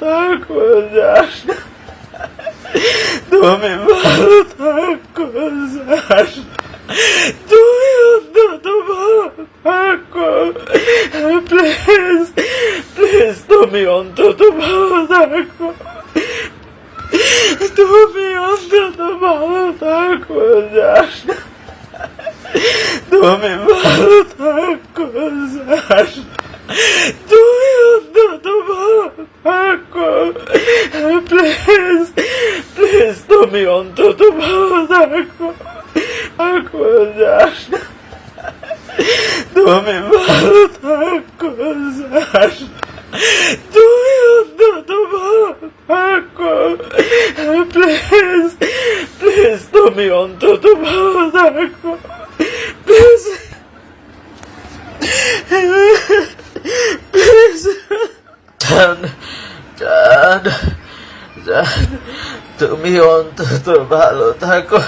থাকো, জান। তুমি ভালো থাকো, জান। তুমি অন্তত ভালো থাকো। প্লিজ প্লিজ, তুমি অন্তত ভালো থাকো। তুমি অন্তত ভালো থাকো, জান। তুমি ভালো থাকো তুমি অন্তত ভালো থাকো প্লিজ প্লিজ তুমি অন্তত ভালো থাকো থাকো জান তুমি ভালো থাকো জান তুমি অন্তত ভালো থাকো প্লিজ প্লিজ তুমি অন্তত ভালো থাকো প্লিজ প্লিজ জান জান জান তুমি অন্তত ভালো থাকো।